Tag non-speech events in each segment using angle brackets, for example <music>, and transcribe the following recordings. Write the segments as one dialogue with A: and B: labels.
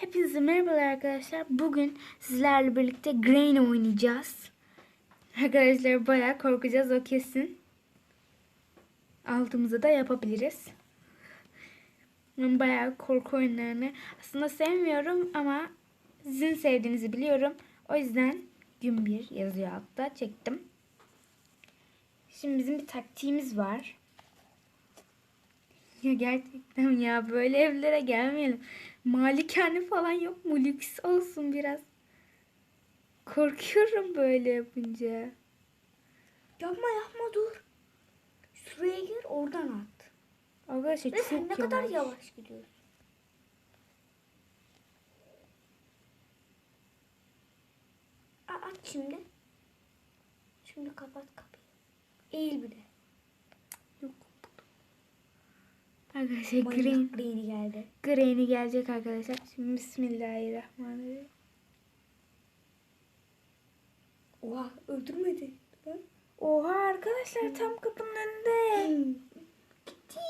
A: Hepinize merhabalar arkadaşlar. Bugün sizlerle birlikte Grain oynayacağız. Arkadaşlar bayağı korkacağız o kesin. Altımıza da yapabiliriz. Ben bayağı korku oyunlarını aslında sevmiyorum ama sizin sevdiğinizi biliyorum. O yüzden gün bir yazıyor altta çektim. Şimdi bizim bir taktiğimiz var. Ya gerçekten ya böyle evlere gelmeyelim. Malikane falan yok mu? Lüks olsun biraz. Korkuyorum böyle yapınca.
B: Yapma yapma dur. Şuraya gir oradan at.
A: Arkadaşlar
B: Ve
A: çok
B: sen ne kadar
A: yavaş.
B: yavaş gidiyorsun. A- At şimdi. Şimdi kapat kapıyı. Eğil bir de.
A: Yok. Arkadaşlar green,
B: Green'i geldi.
A: green'i gelecek arkadaşlar. Şimdi Bismillahirrahmanirrahim.
B: Oha öldürmedi.
A: Oha arkadaşlar tam kapının önünde.
B: Gitti.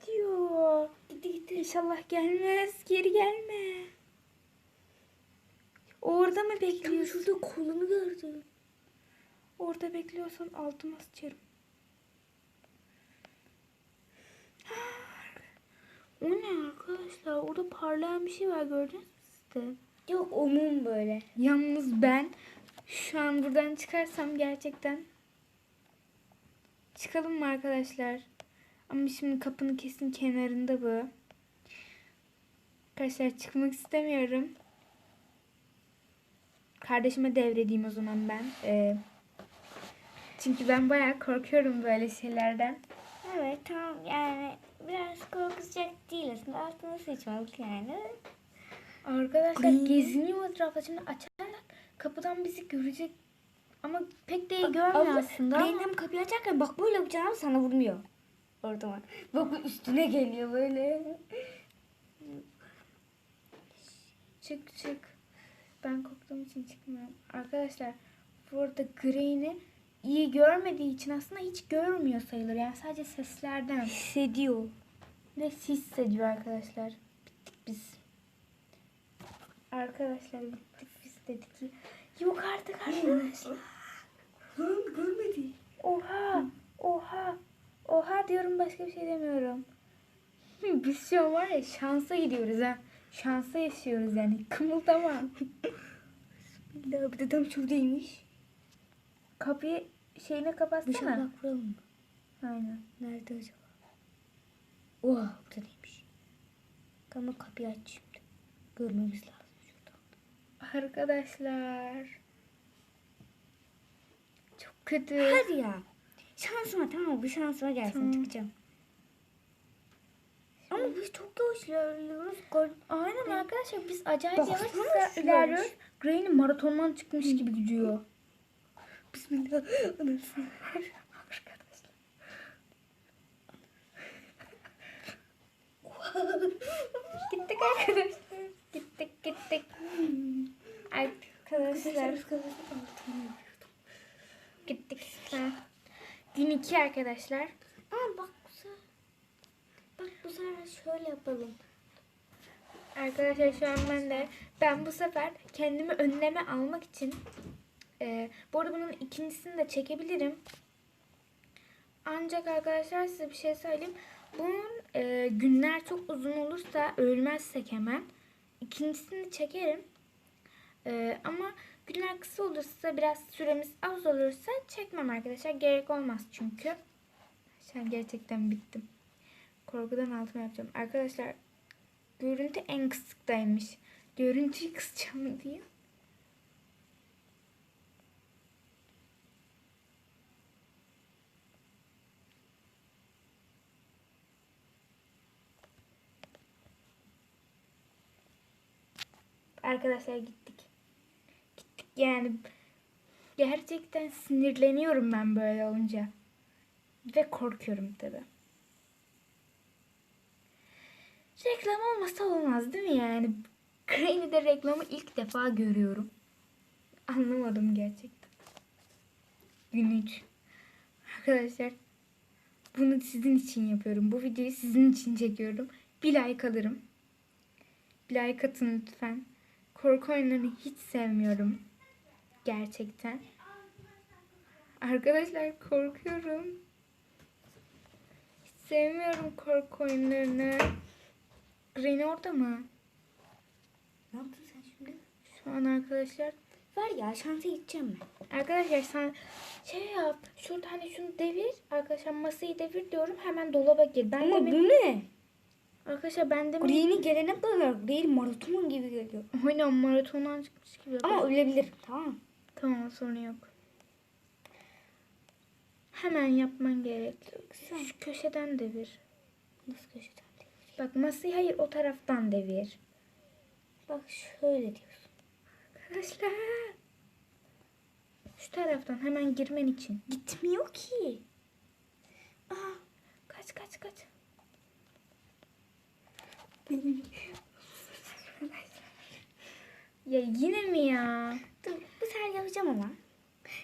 A: Gidiyor.
B: Gitti gitti.
A: İnşallah gelmez. Geri gelme. Orada mı
B: Ama
A: bekliyorsun?
B: şurada kolunu gördüm.
A: Orada bekliyorsan altıma sıçarım. O ne arkadaşlar? Orada parlayan bir şey var gördünüz mü siz de?
B: Yok o mum böyle.
A: Yalnız ben şu an buradan çıkarsam gerçekten çıkalım mı arkadaşlar? Ama şimdi kapının kesin kenarında bu. Arkadaşlar çıkmak istemiyorum. Kardeşime devredeyim o zaman ben. Ee, çünkü ben bayağı korkuyorum böyle şeylerden.
B: Evet tamam yani biraz korkacak değil aslında. Aslında sıçmalık yani.
A: Arkadaşlar
B: Green.
A: geziniyor etrafta. Şimdi açarlar kapıdan bizi görecek. Ama pek de iyi görmüyor
B: Abla,
A: aslında.
B: Benim kapıyı açarken bak böyle yapacağım sana vurmuyor. Orada Bak bu üstüne geliyor böyle.
A: Çık çık. Ben korktuğum için çıkmıyorum. Arkadaşlar burada Green'i iyi görmediği için aslında hiç görmüyor sayılır. Yani sadece seslerden.
B: Hissediyor.
A: Ve hissediyor arkadaşlar. Bittik biz. Arkadaşlar bittik biz dedik ki. Yok artık arkadaşlar.
B: Lan görmedi.
A: Oha. Oha. Oha diyorum başka bir şey demiyorum. Biz şu an var ya şansa gidiyoruz ha. Şansa yaşıyoruz yani. Kımıldama. <laughs>
B: Bismillah bir de tam şuradaymış.
A: Kapıyı şeyine kapatsana.
B: Dışarıdan kuralım mı?
A: Aynen.
B: Nerede acaba? Oha burada değilmiş. Tamam kapıyı aç şimdi. Görmemiz lazım şuradan.
A: Arkadaşlar. Çok kötü.
B: Hadi ya. Şansıma tamam bu şansıma gelsin
A: Tamam.
B: çıkacağım. Ama biz çok yavaş ilerliyoruz.
A: Aynen arkadaşlar biz acayip
B: Bak,
A: yavaş ilerliyoruz. Gray'in maratondan çıkmış gibi gidiyor.
B: Bismillah. Anasını.
A: Arkadaşlar. gittik arkadaşlar. Gittik gittik. Arkadaşlar gittik. Ha. Gün iki arkadaşlar.
B: Aa bak bu sefer. Bak bu sefer şöyle yapalım.
A: Arkadaşlar şu an ben de ben bu sefer kendimi önleme almak için e, bu arada bunun ikincisini de çekebilirim. Ancak arkadaşlar size bir şey söyleyeyim. Bunun e, günler çok uzun olursa ölmezsek hemen ikincisini çekerim. E, ama günler kısa olursa biraz süremiz az olursa çekmem arkadaşlar. Gerek olmaz çünkü. Şu gerçekten bittim. Korkudan altıma yapacağım. Arkadaşlar Görüntü en kısıktaymış. Görüntüyü kısacağım <laughs> diye. Arkadaşlar gittik. Gittik yani. Gerçekten sinirleniyorum ben böyle olunca. Ve korkuyorum tabii. Reklam olmasa olmaz değil mi yani? Crane'de reklamı ilk defa görüyorum. Anlamadım gerçekten. Gün 3. Arkadaşlar bunu sizin için yapıyorum. Bu videoyu sizin için çekiyorum. bir like alırım. Bir like atın lütfen. Korku oyunlarını hiç sevmiyorum. Gerçekten. Arkadaşlar korkuyorum. Hiç sevmiyorum korku oyunlarını. Granny orada mı?
B: Ne yaptın sen şimdi?
A: Şu an arkadaşlar.
B: Ver ya şansa gideceğim ben.
A: Arkadaşlar sen şey yap. Şurada hani şunu devir. Arkadaşlar masayı devir diyorum. Hemen dolaba gir. Ben
B: Ama bu ne?
A: Arkadaşlar ben de
B: Green'i gelene kadar değil maraton gibi geliyor.
A: Oynan maratondan çıkmış gibi.
B: Ama ölebilir tamam?
A: Tamam sorun yok. Hemen yapman gerek.
B: Güzel.
A: Şu köşeden devir.
B: Nasıl köşeden değil?
A: Bak masayı hayır o taraftan devir.
B: Bak şöyle diyorsun.
A: Arkadaşlar. Şu taraftan hemen girmen için.
B: Gitmiyor ki. Aa,
A: Kaç kaç kaç. Ya yine mi ya?
B: dur bu sefer yapacağım ama.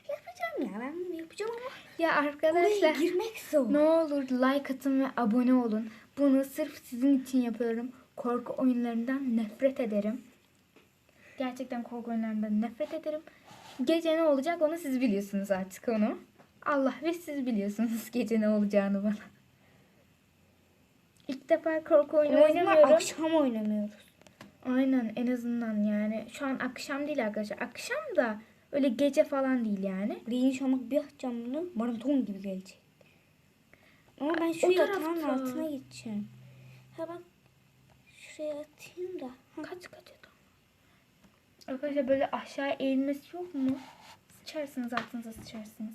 B: Yapacağım ya ben bunu yapacağım ama.
A: Ya
B: Oraya
A: arkadaşlar.
B: girmek zor.
A: Ne olur like atın ve abone olun. Bunu sırf sizin için yapıyorum. Korku oyunlarından nefret ederim. Gerçekten korku oyunlarından nefret ederim. Gece ne olacak onu siz biliyorsunuz artık onu. Allah ve siz biliyorsunuz <laughs> gece ne olacağını bana. İlk defa korku oyunu
B: En azından
A: oynamıyorum.
B: akşam oynamıyoruz.
A: Aynen en azından yani. Şu an akşam değil arkadaşlar. Akşam da öyle gece falan değil yani.
B: Şu an bir atacağım bunu maraton gibi gelecek. Ama ben şu
A: O
B: yatağın
A: tarafta.
B: altına gideceğim. Ha bak şuraya atayım da. Ha.
A: Kaç kaç adam. Arkadaşlar böyle aşağı eğilmesi yok mu? Sıçarsınız altınıza sıçarsınız.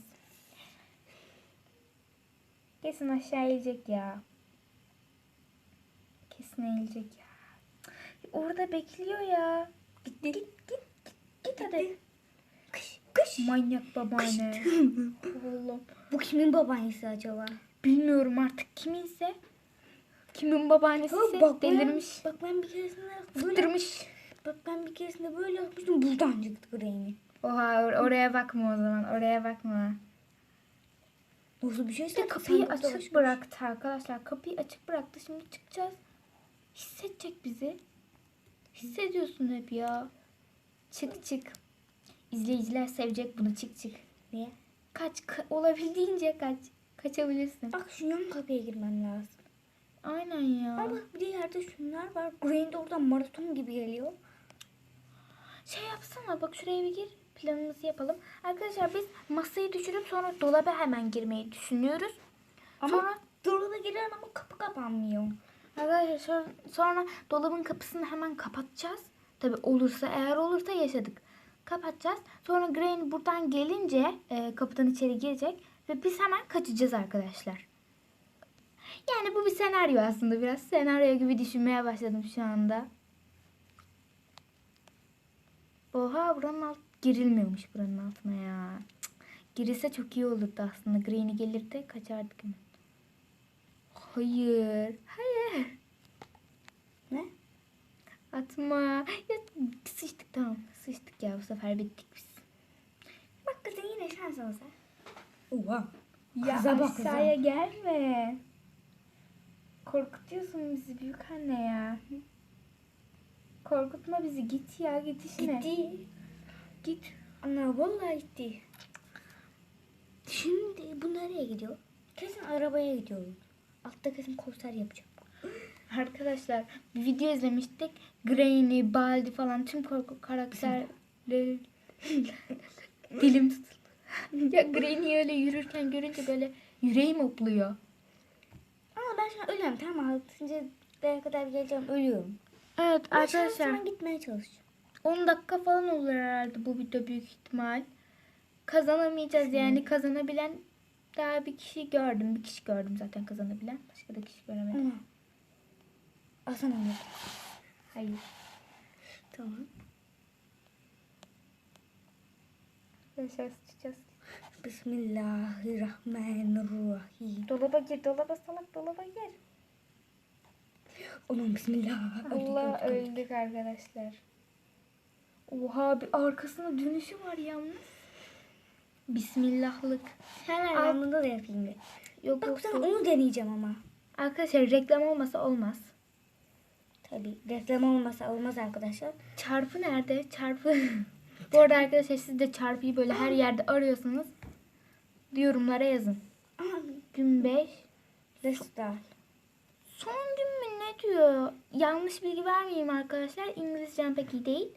A: Kesin aşağı eğilecek ya. Kesin eğilecek ya. Orada bekliyor ya. Git git git git, git hadi.
B: Kış kış.
A: Manyak babaanne. Oğlum.
B: Bu kimin babaannesi acaba?
A: Bilmiyorum artık kiminse. Kimin babaannesi
B: Ha, bak
A: delirmiş.
B: Ben, bak ben bir keresinde böyle,
A: Fıttırmış.
B: bak ben bir keresinde böyle yapmıştım. Buradan çıktı Green'i.
A: Oha or- oraya bakma o zaman. Oraya bakma.
B: Nasıl bir şey
A: İşte kapıyı açık bıraktı arkadaşlar. Kapıyı açık bıraktı. Şimdi çıkacağız. Hissedecek bizi. Hissediyorsun hep ya. Çık çık. İzleyiciler sevecek bunu. Çık çık.
B: Niye?
A: Kaç. ka- olabildiğince kaç. Kaçabilirsin.
B: Bak şu yan kapıya girmen lazım.
A: Aynen ya.
B: Ama bir de yerde şunlar var. Green de oradan maraton gibi geliyor.
A: Şey yapsana bak şuraya bir gir. Planımızı yapalım. Arkadaşlar biz masayı düşürüp sonra dolaba hemen girmeyi düşünüyoruz.
B: Ama
A: Sonra
B: dolaba giren ama kapı kapanmıyor.
A: Arkadaşlar sonra, dolabın kapısını hemen kapatacağız. Tabi olursa eğer olursa yaşadık. Kapatacağız. Sonra Granny buradan gelince e, kapıdan içeri girecek ve biz hemen kaçacağız arkadaşlar. Yani bu bir senaryo aslında biraz senaryo gibi düşünmeye başladım şu anda. Oha buranın alt girilmiyormuş buranın altına ya. Cık, Girilse çok iyi olurdu aslında. Granny gelirdi kaçardık hemen. Hayır. Hayır.
B: Ne?
A: Atma. Ya, sıçtık tamam. Sıçtık ya bu sefer bittik biz.
B: Bak kızın yine şans olsa. Oha.
A: Ya
B: Kıza bak kıza.
A: aşağıya gelme. Korkutuyorsun bizi büyük anne ya. Korkutma bizi git ya git işine.
B: Gitti.
A: Git.
B: Ana vallahi gitti. Şimdi bu nereye gidiyor? Kesin arabaya gidiyor. Altta kesin konser yapacak. <gasps>
A: Arkadaşlar bir video izlemiştik. Granny, Baldi falan tüm korku karakterleri <laughs> dilim tutuldu. ya Granny öyle yürürken görünce böyle yüreğim hopluyor.
B: Ama ben şu an ölüyorum tamam mı? 6. daya kadar geleceğim ölüyorum.
A: Evet
B: Ben
A: arkadaşlar
B: şansıma gitmeye çalışacağım.
A: 10 dakika falan olur herhalde bu video büyük ihtimal. Kazanamayacağız yani kazanabilen daha bir kişi gördüm. Bir kişi gördüm zaten kazanabilen. Başka da kişi göremedim.
B: Ana. Hasan onu.
A: Hayır.
B: Tamam.
A: Arkadaşlar sıçacağız.
B: Bismillahirrahmanirrahim.
A: Dolaba gir dolaba salak dolaba gir.
B: Onun bismillah.
A: Allah öldük arkadaşlar. Oha bir arkasında dönüşü var yalnız. Bismillahlık. Al.
B: anında da yapayım bir.
A: Yok
B: Bak
A: yok.
B: sen onu deneyeceğim ama.
A: Arkadaşlar reklam olmasa olmaz.
B: Tabii reklam olmasa olmaz arkadaşlar.
A: Çarpı nerede? Çarpı. <laughs> Bu arada arkadaşlar siz de çarpıyı böyle her yerde arıyorsanız yorumlara yazın. Gün 5.
B: Restart.
A: Son gün mü ne diyor? Yanlış bilgi vermeyeyim arkadaşlar. İngilizcem pek iyi değil.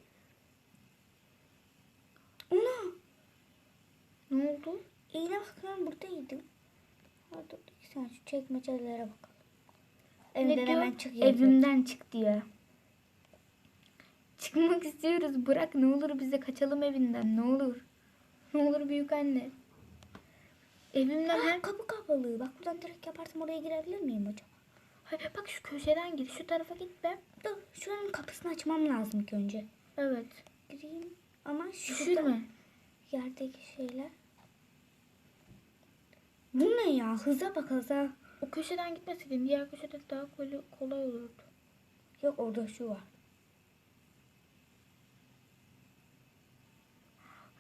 B: Ana.
A: Ne oldu?
B: İğne bakıyorum buradaydım. Orada sen şu çekmecelere bakalım. Evden
A: ne
B: hemen
A: diyor?
B: çık.
A: Evimden çık diyor. Çıkmak istiyoruz. Bırak ne olur bize kaçalım evinden. Ne olur. Ne olur büyük anne. Evimden her...
B: Kapı kapalı. Bak buradan direkt yaparsam oraya girebilir miyim acaba?
A: Hayır, bak şu köşeden gir. Şu tarafa git be.
B: Dur şuranın kapısını açmam lazım ilk önce.
A: Evet.
B: Gireyim. Ama şurada
A: Düşürme.
B: yerdeki şeyler. Bu ne ya? Hıza bak hıza.
A: O köşeden gitmeseydin diğer köşede daha kolay, kolay olurdu.
B: Yok orada şu var.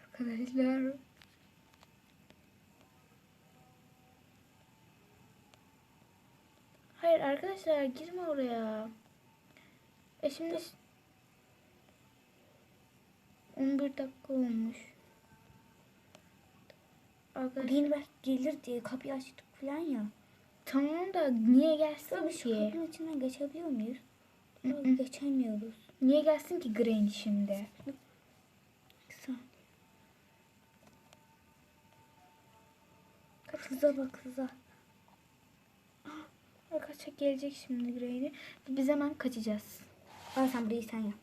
A: Arkadaşlar. Hayır arkadaşlar girme oraya. E şimdi 11 dakika olmuş. Arkadaşlar
B: Yeni belki gelir diye kapıyı açtık falan ya.
A: tamam da niye gelsin
B: Tabii şu
A: ki?
B: kapının içinden geçebiliyor muyuz?
A: Hı.
B: geçemiyoruz.
A: Niye gelsin ki Granny şimdi?
B: Güzel. Kaç hıza bak hıza.
A: Arkadaşlar gelecek şimdi Granny. Biz hemen kaçacağız.
B: Al sen burayı sen yap.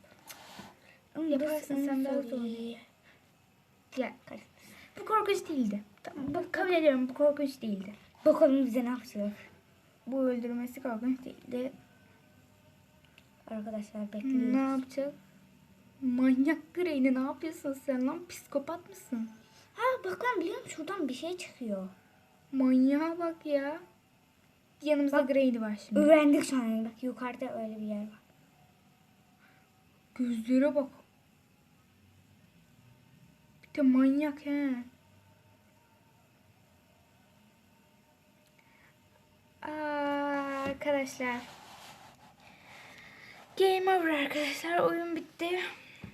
A: Yaparsın sen daha zor. Ya bu korkunç değildi. Tamam, bu kabul ediyorum bu korkunç değildi.
B: Bakalım bize ne yapacak.
A: Bu öldürmesi korkunç değildi.
B: Arkadaşlar bekliyoruz.
A: Ne yapacak? Manyak Granny ne yapıyorsun sen lan? Psikopat mısın?
B: Ha bak lan biliyor musun şuradan bir şey çıkıyor.
A: Manyağa bak ya. Yanımızda
B: Bak.
A: Var şimdi.
B: Öğrendik şu an. Bak yukarıda öyle bir yer var.
A: Gözlere bak. Bir de manyak he. Aa, arkadaşlar. Game over arkadaşlar. Oyun bitti.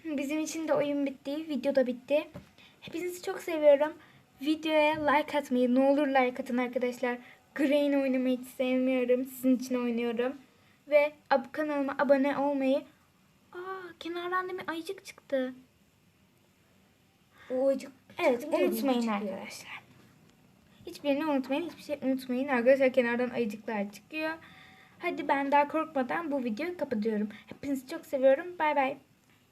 A: Bizim için de oyun bitti. Video da bitti. Hepinizi çok seviyorum. Videoya like atmayı ne olur like atın arkadaşlar. Grain oynamayı hiç sevmiyorum. Sizin için oynuyorum. Ve ab kanalıma abone olmayı Aa, kenardan demin ayıcık çıktı.
B: O acık.
A: Evet, unutmayın arkadaşlar. Hiçbirini unutmayın, hiçbir şey unutmayın. Arkadaşlar kenardan ayıcıklar çıkıyor. Hadi ben daha korkmadan bu videoyu kapatıyorum. Hepinizi çok seviyorum. Bay bay.